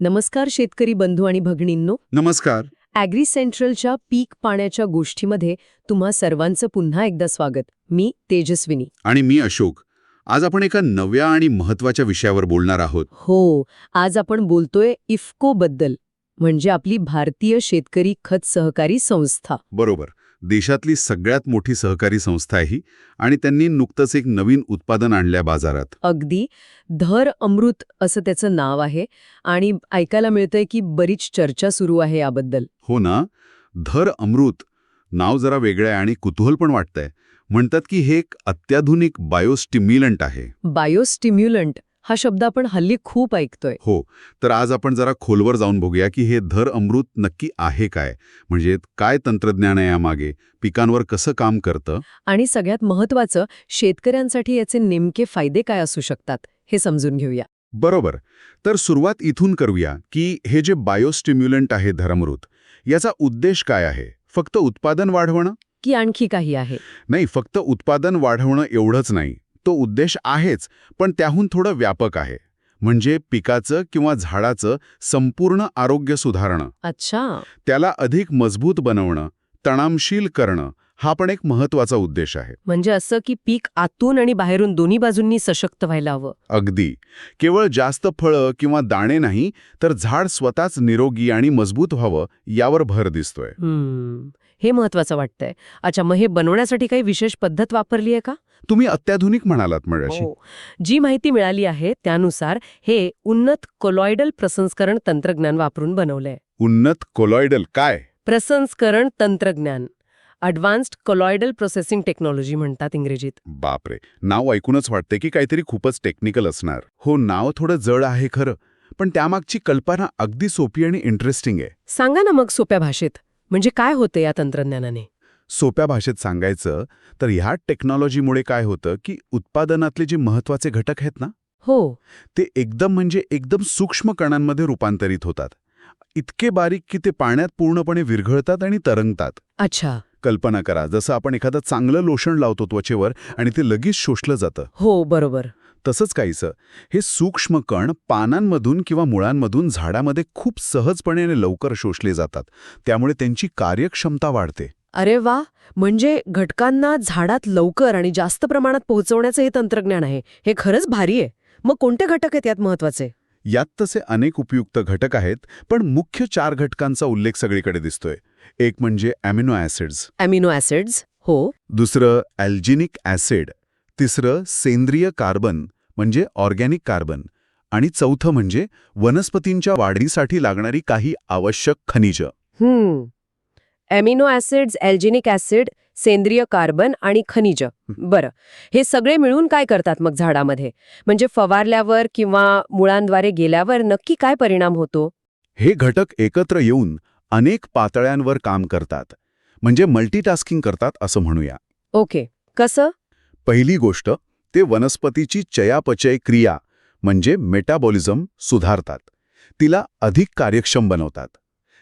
नमस्कार शेतकरी बंधू आणि भगिनींनो. नमस्कार. ॲग्री सेंट्रलच्या पीक पाण्याच्या गोष्टीमध्ये तुम्हा सर्वांचं पुन्हा एकदा स्वागत. मी तेजस्विनी. आणि मी अशोक. आज आपण एका नव्या आणि महत्त्वाच्या विषयावर बोलणार आहोत. हो आज आपण बोलतोय इफ्को बद्दल म्हणजे आपली भारतीय शेतकरी खत सहकारी संस्था. बरोबर. देशातली सगळ्यात मोठी सहकारी संस्था आहे ही आणि त्यांनी नुकतंच एक नवीन उत्पादन आणल्या बाजारात. अगदी. धर अमृत असं त्याचं नाव आहे आणि ऐकायला मिळतंय की बरीच चर्चा सुरू आहे याबद्दल. हो ना. धर अमृत नाव जरा वेगळं आहे आणि कुतूहल पण वाटतंय. म्हणतात की हे एक अत्याधुनिक बायोस्टिम्युलंट आहे. बायोस्टिम्युलंट. हा शब्द आपण हल्ली खूप ऐकतोय. हो तर आज आपण जरा खोलवर जाऊन बघूया की हे धर अमृत नक्की आहे काय? म्हणजे काय तंत्रज्ञान आहे यामागे? पिकांवर कसं काम करतं? आणि सगळ्यात महत्वाचं शेतकऱ्यांसाठी याचे नेमके फायदे काय असू शकतात हे समजून घेऊया. बरोबर. तर सुरुवात इथून करूया की हे जे बायोस्टिम्युलंट आहे धरमृत याचा उद्देश काय आहे? फक्त उत्पादन वाढवणं? की आणखी काही आहे? नाही फक्त उत्पादन वाढवणं एवढंच नाही. तो उद्देश आहेच पण त्याहून थोडं व्यापक आहे. म्हणजे पिकाचं किंवा झाडाचं संपूर्ण आरोग्य सुधारणं. अच्छा. त्याला अधिक मजबूत बनवणं तणामशील करणं हा पण एक महत्त्वाचा उद्देश आहे. म्हणजे असं की पीक आतून आणि बाहेरून दोन्ही बाजूंनी सशक्त व्हायला हवं. अगदी. केवळ जास्त फळं किंवा दाणे नाही तर झाड स्वतःच निरोगी आणि मजबूत व्हावं यावर भर दिसतोय. हे महत्वाचं वाटतंय. अच्छा मग हे बनवण्यासाठी काही विशेष पद्धत वापरली आहे का? तुम्ही अत्याधुनिक म्हणालात म्हणजे जी माहिती मिळाली आहे त्यानुसार हे उन्नत कोलॉइडल प्रसंस्करण तंत्रज्ञान वापरून बनवलंय. उन्नत कोलॉइडल काय? प्रसंस्करण तंत्रज्ञान. अडव्हान्स्ड कोलॉइडल प्रोसेसिंग टेक्नॉलॉजी म्हणतात इंग्रजीत. बापरे. नाव ऐकूनच वाटते की काहीतरी खूपच टेक्निकल असणार. हो नाव थोडं जड आहे खरं पण त्यामागची कल्पना अगदी सोपी आणि इंटरेस्टिंग आहे. सांगा ना मग सोप्या भाषेत. म्हणजे काय होतं या तंत्रज्ञानाने? सोप्या भाषेत सांगायचं तर ह्या टेक्नॉलॉजीमुळे काय होतं की उत्पादनातले जे महत्त्वाचे घटक आहेत ना हो. ते एकदम म्हणजे एकदम सूक्ष्म कणांमध्ये रूपांतरित होतात. इतके बारीक की ते पाण्यात पूर्णपणे विरघळतात आणि तरंगतात. अच्छा. कल्पना करा जसं आपण एखादं चांगलं लोशन लावतो त्वचेवर आणि ते लगेच शोषलं जातं. हो बरोबर. तसंच काहीसं. हे सूक्ष्म कण पानांमधून किंवा मुळांमधून झाडामध्ये खूप सहजपणे आणि लवकर शोषले जातात. त्यामुळे त्यांची कार्यक्षमता वाढते. अरे वा! म्हणजे घटकांना झाडात लवकर आणि जास्त प्रमाणात पोहोचवण्याचं हे तंत्रज्ञान आहे. हे खरंच भारी आहे. मग कोणते घटक आहेत यात महत्त्वाचे यात तसे अनेक उपयुक्त घटक आहेत पण मुख्य चार घटकांचा उल्लेख सगळीकडे दिसतोय. एक म्हणजे अॅमिनो ॲसिड्स. अॅमिनो ॲसिड्स हो. दुसरं ॲल्जिनिक ॲसिड. तिसरं सेंद्रिय कार्बन. म्हणजे ऑर्गॅनिक कार्बन आणि चौथं म्हणजे वनस्पतींच्या वाढीसाठी लागणारी काही आवश्यक खनिजं. हम्म. अॅमिनो ॲसिड्स एल्जिनिक ॲसिड सेंद्रिय कार्बन आणि खनिज. बरं. हे सगळे मिळून काय करतात मग झाडामध्ये? म्हणजे फवारल्यावर किंवा मुळांद्वारे गेल्यावर नक्की काय परिणाम होतो? हे घटक एकत्र येऊन अनेक पातळ्यांवर काम करतात. म्हणजे मल्टीटास्किंग करतात असं म्हणूया. ओके. कसं? पहिली गोष्ट ते वनस्पतीची चयापचय क्रिया म्हणजे मेटाबॉलिझम सुधारतात. तिला अधिक कार्यक्षम बनवतात.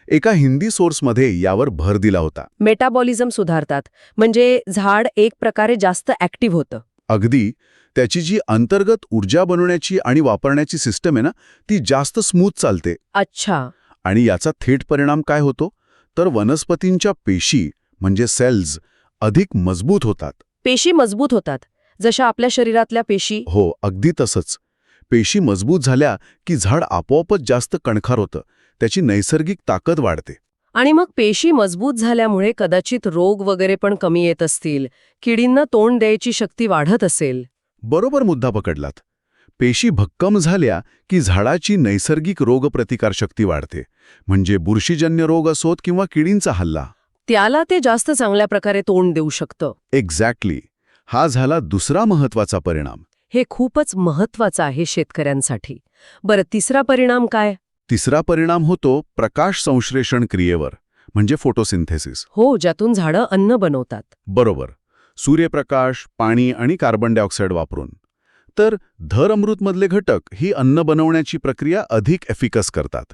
एका हिंदी सोर्समध्ये यावर भर दिला होता. मेटाबॉलिझम सुधारतात म्हणजे झाड एक प्रकारे जास्त ॲक्टिव्ह होतं. अगदी त्याची जी अंतर्गत ऊर्जा बनवण्याची आणि वापरण्याची सिस्टम आहे ना ती जास्त स्मूथ चालते. अच्छा. आणि याचा थेट परिणाम काय होतो? तर वनस्पतींच्या पेशी म्हणजे सेल्स अधिक मजबूत होतात. पेशी मजबूत होतात. जशा आपल्या शरीरातल्या पेशी. हो अगदी तसंच. पेशी मजबूत झाल्या की झाड आपोआपच जास्त कणखार होतं. त्याची नैसर्गिक ताकद वाढते. आणि मग पेशी मजबूत झाल्यामुळे कदाचित रोग वगैरे पण कमी येत असतील. किडींना तोंड द्यायची शक्ती वाढत असेल. बरोबर मुद्दा पकडलात. पेशी भक्कम झाल्या की झाडाची नैसर्गिक रोगप्रतिकारशक्ती वाढते. म्हणजे बुरशीजन्य रोग असोत किंवा किडींचा हल्ला. त्याला ते जास्त चांगल्या प्रकारे तोंड देऊ शकतं. एक्झॅक्टली हा झाला दुसरा महत्त्वाचा परिणाम. हे खूपच महत्वाचं आहे शेतकऱ्यांसाठी. बरं तिसरा परिणाम काय? तिसरा परिणाम होतो प्रकाश संश्लेषण क्रियेवर म्हणजे फोटोसिंथेसिस. हो ज्यातून झाडं अन्न बनवतात. बरोबर. सूर्यप्रकाश पाणी आणि कार्बन डायऑक्साईड वापरून. तर धर अमृतमधले घटक ही अन्न बनवण्याची प्रक्रिया अधिक एफिकस करतात.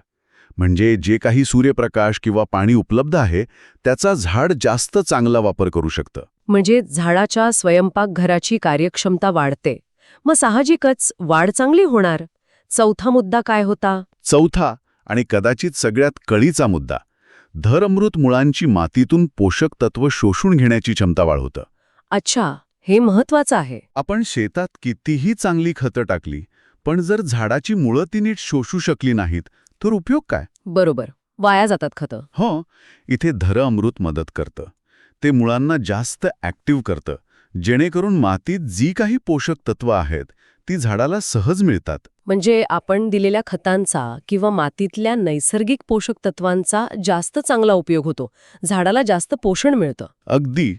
म्हणजे जे काही सूर्यप्रकाश किंवा पाणी उपलब्ध आहे त्याचा झाड जास्त चांगला वापर करू शकतं. म्हणजे झाडाच्या स्वयंपाकघराची कार्यक्षमता वाढते. मग साहजिकच वाढ चांगली होणार. चौथा मुद्दा काय होता? चौथा आणि कदाचित सगळ्यात कळीचा मुद्दा. धर अमृत मुळांची मातीतून पोषक तत्व शोषून घेण्याची क्षमता वाढवतं. अच्छा हे महत्वाचं आहे. आपण शेतात कितीही चांगली खतं टाकली पण जर झाडाची मुळं ती नीट शोषू शकली नाहीत तर उपयोग काय? बरोबर वाया जातात खतं. हो इथे धर अमृत मदत करतं. ते मुळांना जास्त ॲक्टिव्ह करतं. जेणेकरून मातीत जी काही पोषक तत्व आहेत ती झाडाला सहज मिळतात. म्हणजे आपण दिलेल्या खतांचा किंवा मातीतल्या नैसर्गिक पोषक तत्वांचा जास्त चांगला उपयोग होतो. झाडाला जास्त पोषण मिळतं. अगदी.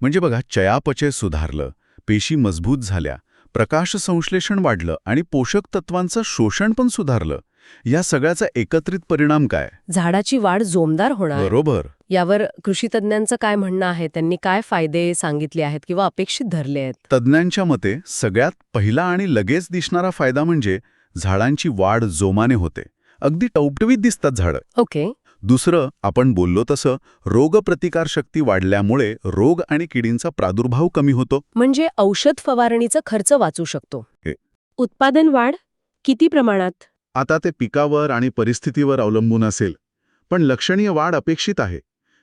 म्हणजे बघा चयापचय सुधारलं पेशी मजबूत झाल्या प्रकाश संश्लेषण वाढलं आणि पोषक तत्वांचं शोषण पण सुधारलं. या सगळ्याचा एकत्रित परिणाम काय? झाडाची वाढ जोमदार होणार. बरोबर. यावर कृषी तज्ज्ञांचं काय म्हणणं आहे? त्यांनी काय फायदे सांगितले आहेत किंवा अपेक्षित धरले आहेत? तज्ज्ञांच्या मते सगळ्यात पहिला आणि लगेच दिसणारा फायदा म्हणजे झाडांची वाढ जोमाने होते. अगदी टवटवीत दिसतात झाडं. ओके. दुसरं आपण बोललो तसं रोगप्रतिकारशक्ती वाढल्यामुळे रोग आणि किडींचा प्रादुर्भाव कमी होतो. म्हणजे औषध फवारणीचा खर्च वाचू शकतो. उत्पादन वाढ किती प्रमाणात? आता ते पिकावर आणि परिस्थितीवर अवलंबून असेल. पण लक्षणीय वाढ अपेक्षित आहे.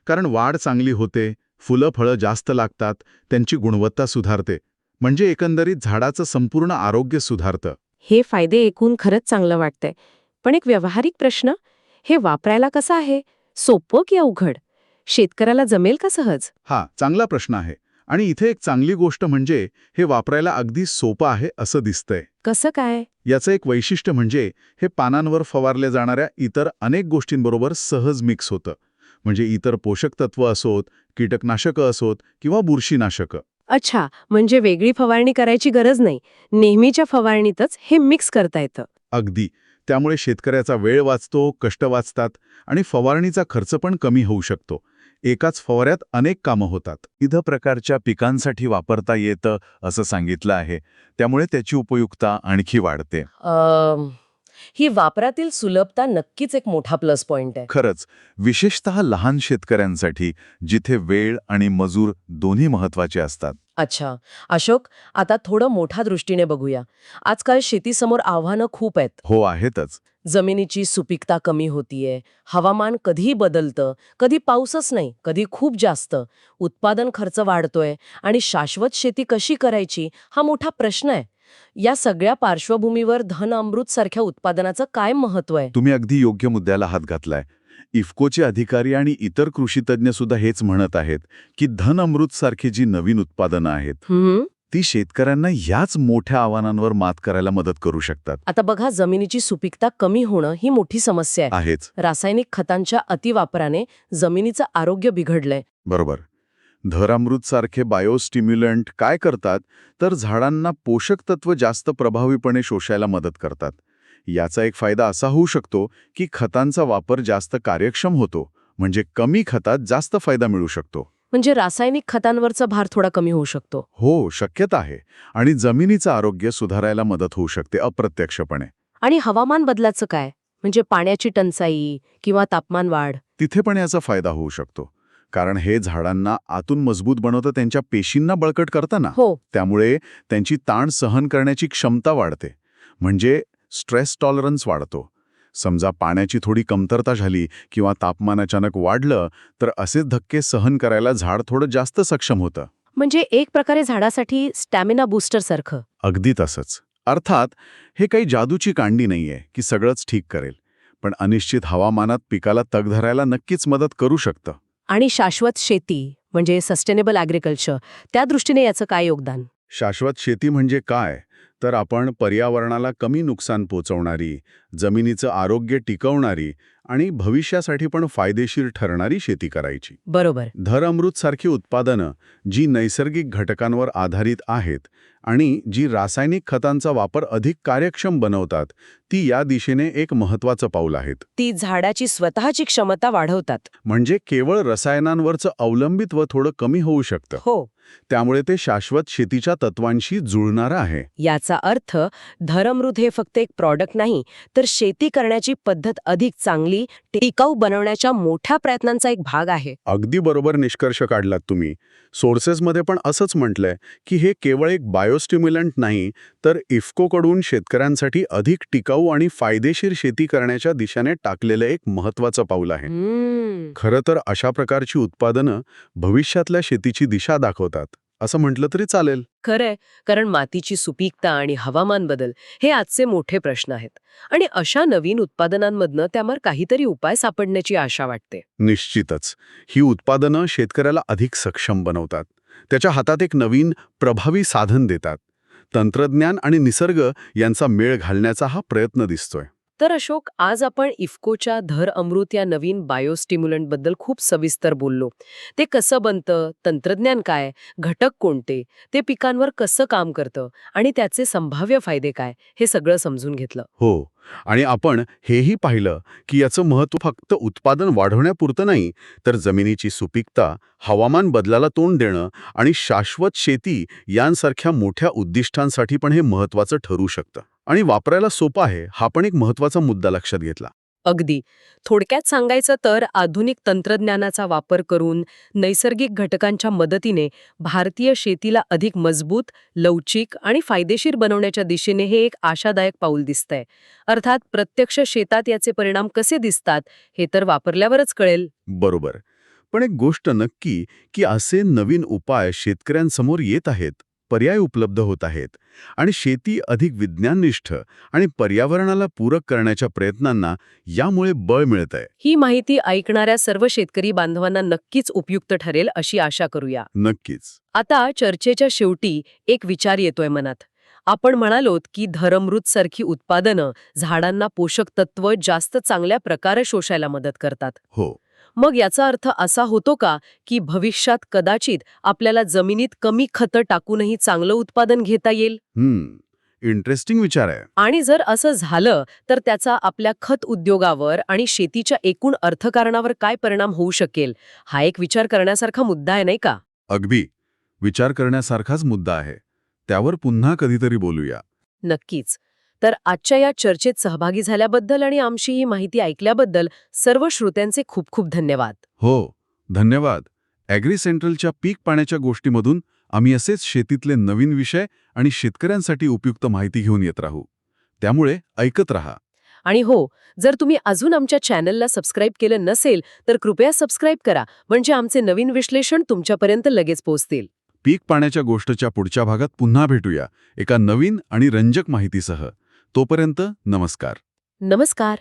कारण वाढ चांगली होते फुलं फळं जास्त लागतात त्यांची गुणवत्ता सुधारते. म्हणजे एकंदरीत झाडाचं संपूर्ण आरोग्य सुधारतं. हे फायदे ऐकून खरंच चांगलं वाटतंय. पण एक व्यावहारिक प्रश्न हे वापरायला कसं आहे? सोपं की अवघड? शेतकऱ्याला जमेल का सहज? हा चांगला प्रश्न आहे. आणि इथे एक चांगली गोष्ट म्हणजे हे वापरायला अगदी सोपं आहे असं दिसतंय. कसं काय? याचं एक वैशिष्ट्य म्हणजे हे पानांवर फवारल्या जाणाऱ्या इतर अनेक गोष्टींबरोबर सहज मिक्स होतं. म्हणजे इतर पोषक तत्व असोत कीटकनाशकं असोत किंवा बुरशीनाशकं. अच्छा म्हणजे वेगळी फवारणी करायची गरज नाही. नेहमीच्या फवारणीतच हे मिक्स करता येतं. अगदी. त्यामुळे शेतकऱ्याचा वेळ वाचतो कष्ट वाचतात आणि फवारणीचा खर्च पण कमी होऊ शकतो. एकाच फवाऱ्यात अनेक कामं होतात. विविध प्रकारच्या पिकांसाठी वापरता येतं असं सांगितलं आहे. त्यामुळे त्याची उपयुक्तता आणखी वाढते. ही वापरातील सुलभता नक्कीच एक मोठा प्लस पॉइंट आहे. खरंच विशेषतः लहान शेतकऱ्यांसाठी जिथे वेळ आणि मजूर दोन्ही महत्त्वाचे असतात. अच्छा. अशोक आता थोडं मोठ्या दृष्टीने बघूया. आजकाल शेतीसमोर आव्हानं खूप आहेत. हो आहेतच. जमिनीची सुपीकता कमी होतीये. हवामान कधीही बदलतं. कधी पाऊसच नाही कधी खूप जास्त. उत्पादन खर्च वाढतोय आणि शाश्वत शेती कशी करायची हा मोठा प्रश्न आहे. या सगळ्या पार्श्वभूमीवर धन अमृत सारख्या उत्पादनाचं काय महत्त्व आहे? तुम्ही अगदी योग्य मुद्द्याला हात घातलाय. इफ्कोचे अधिकारी आणि इतर कृषीतज्ञ सुद्धा हेच म्हणत आहेत की धन अमृत सारखी जी नवीन उत्पादनं आहेत ती शेतकऱ्यांना याच मोठ्या आव्हानांवर मात करायला मदत करू शकतात. आता बघा जमिनीची सुपीकता कमी होणं ही मोठी समस्या आहे. आहेच. रासायनिक खतांच्या अतिवापराने जमिनीचं आरोग्य बिघडलंय. बरोबर. धरामृत सारखे बायोस्टिम्युलंट काय करतात? तर झाडांना पोषक तत्व जास्त प्रभावीपणे शोषायला मदत करतात. याचा एक फायदा असा होऊ शकतो की खतांचा वापर जास्त कार्यक्षम होतो म्हणजे कमी खतात जास्त फायदा मिळू शकतो. म्हणजे रासायनिक खतांवरचा भार थोडा कमी होऊ शकतो. हो शक्यता आहे. आणि जमिनीचं आरोग्य सुधारायला मदत होऊ शकते अप्रत्यक्षपणे. आणि हवामान बदलाचं काय? म्हणजे पाण्याची टंचाई किंवा तापमान वाढ. तिथे पण याचा फायदा होऊ शकतो. कारण हे झाडांना आतून मजबूत बनवतं त्यांच्या पेशींना बळकट करताना. हो. त्यामुळे त्यांची ताण सहन करण्याची क्षमता वाढते. म्हणजे स्ट्रेस टॉलरन्स वाढतो. समजा पाण्याची थोडी कमतरता झाली किंवा तापमान अचानक वाढलं तर असे धक्के सहन करायला झाड थोडं जास्त सक्षम होतं. म्हणजे एक प्रकारे झाडासाठी स्टॅमिना बूस्टर सारखं. अगदी तसंच. अर्थात हे काही जादूची कांडी नाहीये की सगळंच ठीक करेल पण अनिश्चित हवामानात पिकाला तग धरायला नक्कीच मदत करू शकतं. आणि शाश्वत शेती म्हणजे सस्टेनेबल ॲग्रिकल्चर त्या दृष्टीने याचं काय योगदान? शाश्वत शेती म्हणजे काय? तर आपण पर्यावरणाला कमी नुकसान पोचवणारी जमिनीचं आरोग्य टिकवणारी आणि भविष्यासाठी पण फायदेशीर ठरणारी शेती करायची. बरोबर. धर अमृत सारखी उत्पादनं जी नैसर्गिक घटकांवर आधारित आहेत आणि जी रासायनिक खतांचा वापर अधिक कार्यक्षम बनवतात ती या दिशेने एक महत्वाचं पाऊल आहेत. ती झाडाची स्वतःची क्षमता वाढवतात. म्हणजे केवळ रसायनांवरचं अवलंबित्व थोडं कमी होऊ शकतं. हो. त्यामुळे ते शाश्वत शेतीच्या तत्वांशी जुळणारं आहे. याचा अर्थ धरमृत हे फक्त एक प्रॉडक्ट नाही तर शेती करण्याची पद्धत अधिक चांगली टिकाऊ बनवण्याच्या मोठ्या प्रयत्नांचा एक भाग आहे. अगदी बरोबर निष्कर्ष काढलात तुम्ही. सोर्सेसमध्ये पण असंच म्हटलंय की हे केवळ एक बायो बायोस्टिम्युलंट नाही तर इफ्कोकडून शेतकऱ्यांसाठी अधिक टिकाऊ आणि फायदेशीर शेती करण्याच्या दिशेने टाकलेलं एक महत्वाचं पाऊल आहे. खरं तर अशा प्रकारची उत्पादनं भविष्यातल्या शेतीची दिशा दाखवतात. असं म्हटलं तरी चालेल. खरंय. कारण मातीची सुपीकता आणि हवामान बदल हे आजचे मोठे प्रश्न आहेत. आणि अशा नवीन उत्पादनांमधनं त्यावर काहीतरी उपाय सापडण्याची आशा वाटते. निश्चितच. ही उत्पादनं शेतकऱ्याला अधिक सक्षम बनवतात. त्याच्या हातात एक नवीन प्रभावी साधन देतात. तंत्रज्ञान आणि निसर्ग यांचा मेळ घालण्याचा हा प्रयत्न दिसतोय. तर अशोक आज आपण इफ्कोच्या धर अमृत या नवीन बायोस्टिम्युलंटबद्दल खूप सविस्तर बोललो. ते कसं बनतं? तंत्रज्ञान काय? घटक कोणते? ते पिकांवर कसं काम करतं? आणि त्याचे संभाव्य फायदे काय? हे सगळं समजून घेतलं. हो. आणि आपण हेही पाहिलं की याचं महत्त्व फक्त उत्पादन वाढवण्यापुरतं नाही तर जमिनीची सुपीकता हवामान बदलाला तोंड देणं आणि शाश्वत शेती यांसारख्या मोठ्या उद्दिष्टांसाठी पण हे महत्त्वाचं ठरू शकतं. आणि वापरायला सोपं आहे हा पण एक महत्त्वाचा मुद्दा लक्षात घेतला. अगदी. थोडक्यात सांगायचं तर आधुनिक तंत्रज्ञानाचा वापर करून नैसर्गिक घटकांच्या मदतीने भारतीय शेतीला अधिक मजबूत लवचिक आणि फायदेशीर बनवण्याच्या दिशेने हे एक आशादायक पाऊल दिसतंय. अर्थात प्रत्यक्ष शेतात याचे परिणाम कसे दिसतात हे तर वापरल्यावरच कळेल. बरोबर. पण एक गोष्ट नक्की की असे नवीन उपाय शेतकऱ्यांसमोर येत आहेत. पर्याय उपलब्ध होत आहेत. आणि शेती अधिक विज्ञाननिष्ठ आणि पर्यावरणाला पूरक करण्याच्या प्रयत्नांना यामुळे बळ मिळतंय. ही माहिती ऐकणाऱ्या सर्व शेतकरी बांधवांना नक्कीच उपयुक्त ठरेल अशी आशा करूया. नक्कीच. आता चर्चेच्या शेवटी एक विचार येतोय मनात. आपण म्हणालोत की धरमृत सारखी उत्पादनं झाडांना पोषक तत्व जास्त चांगल्या प्रकारे शोषायला मदत करतात. हो. मग याचा अर्थ असा होतो का की भविष्यात कदाचित आपल्याला जमिनीत कमी खतं टाकूनही चांगलं उत्पादन घेता येईल? हम्म इंटरेस्टिंग विचार आहे. आणि जर असं झालं तर त्याचा आपल्या खत उद्योगावर आणि शेतीच्या एकूण अर्थकारणावर काय परिणाम होऊ शकेल? हा एक विचार करण्यासारखा मुद्दा आहे नाही का? अगदी. विचार करण्यासारखाच मुद्दा आहे. त्यावर पुन्हा कधीतरी बोलूया. नक्कीच. तर आजच्या या चर्चेत सहभागी झाल्याबद्दल आणि आमची ही माहिती ऐकल्याबद्दल सर्व श्रोत्यांचे खूप खूप धन्यवाद. हो धन्यवाद. ॲग्री सेंट्रलच्या पीक पाण्याच्या गोष्टीमधून आम्ही असेच शेतीतले नवीन विषय आणि शेतकऱ्यांसाठी उपयुक्त माहिती घेऊन येत राहू. त्यामुळे ऐकत रहा. आणि हो जर तुम्ही अजून आमच्या चॅनलला सबस्क्राईब केलं नसेल तर कृपया सबस्क्राईब करा म्हणजे आमचे नवीन विश्लेषण तुमच्यापर्यंत लगेच पोहोचतील. पीक पाण्याच्या गोष्टच्या पुढच्या भागात पुन्हा भेटूया एका नवीन आणि रंजक माहितीसह. तोपर्यंत नमस्कार. नमस्कार.